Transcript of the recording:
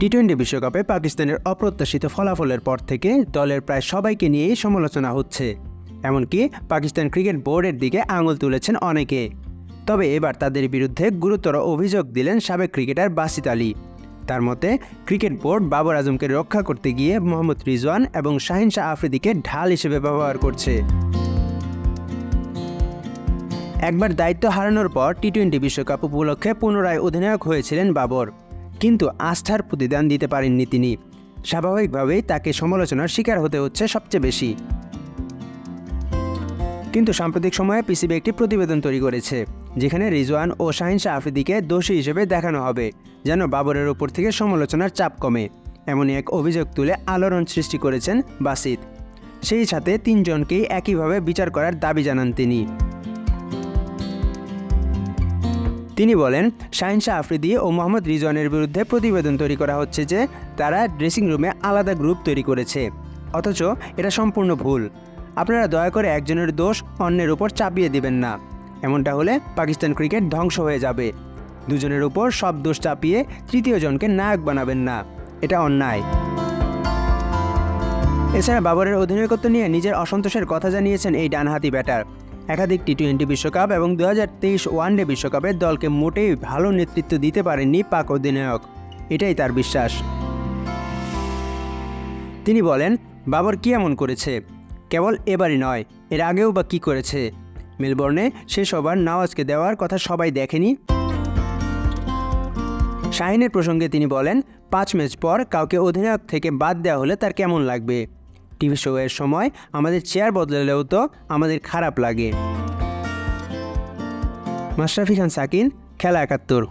T twenty বিশ্বকাপে পাকিস্তানের অপ্রত্যাশিত ফলাফলের পর থেকে দলের প্রায় সবাইকে নিয়েই সমালোচনা হচ্ছে। এমনকি পাকিস্তান ক্রিকেট বোর্ডের দিকে আঙুল তুলেছেন অনেকে। তবে এবার তাদের বিরুদ্ধে গুরুতর অভিযোগ দিলেন সাবেক ক্রিকেটার বাসিত আলী। তার মতে, ক্রিকেট বোর্ড বাবর আজমকে রক্ষা করতে গিয়ে মোহাম্মদ রিজওয়ান এবং শাহিন শাহ আফ্রিদিকে ঢাল হিসেবে ব্যবহার করছে। একবার দায়িত্ব হারানোর পর টি টোয়েন্টি বিশ্বকাপ উপলক্ষে পুনরায় অধিনায়ক হয়েছিলেন বাবর। কিন্তু আস্থার প্রতিদান দিতে পারেননি তিনি। স্বাভাবিকভাবেই তাকে সমালোচনার শিকার হতে হচ্ছে সবচেয়ে বেশি। কিন্তু সাম্প্রতিক সময়ে পিসিবি একটি প্রতিবেদন তৈরি করেছে, যেখানে রিজওয়ান ও শাহিন শাহ আফ্রিদিকে দোষী হিসেবে দেখানো হবে, যেন বাবরের ওপর থেকে সমালোচনার চাপ কমে, এমনই এক অভিযোগ তুলে আলোড়ন সৃষ্টি করেছেন বাসিত সেই সাথে তিনজনকেই একইভাবে বিচার করার দাবি জানান তিনি। তিনি বলেন শাহিন শাহ আফ্রিদি ও মোহাম্মদ রিজওয়ানের বিরুদ্ধে প্রতিবেদন তৈরি করা হচ্ছে যে তারা ড্রেসিং রুমে আলাদা গ্রুপ তৈরি করেছে। অথচ এটা সম্পূর্ণ ভুল। আপনারা দয়া করে একজনের দোষ অন্যের উপর চাপিয়ে দিবেন না। এমনটা হলে পাকিস্তান ক্রিকেট ধ্বংস হয়ে যাবে। দুজনের উপর সব দোষ চাপিয়ে তৃতীয় জনকে নায়ক বানাবেন না। এটা অন্যায়। এছাড়া বাবরের অধিনায়কত্ব নিয়ে নিজের অসন্তোষের কথা জানিয়েছেন এই ডানহাতি ব্যাটার। একাধিক টি টোয়েন্টি বিশ্বকাপ এবং দু হাজার তেইশ ওয়ানডে বিশ্বকাপে দলকে মোটেই ভালো নেতৃত্ব দিতে পারেননি পাক অধিনায়ক। এটাই তার বিশ্বাস। তিনি বলেন, বাবর কি এমন করেছে? কেবল এবারই নয়, এর আগেও বা কী করেছে? মেলবোর্নে শেষ ওভার নওয়াজকে দেওয়ার কথা সবাই দেখেনি? শাহিনের প্রসঙ্গে তিনি বলেন, পাঁচ ম্যাচ পর কাউকে অধিনায়ক থেকে বাদ দেওয়া হলে তার কেমন লাগবে? টিভি শো এর সময় আমাদের চেয়ার বদলালেও তো আমাদের খারাপ লাগে। মাশরাফি খান, সাকিন, খেলা একাত্তর।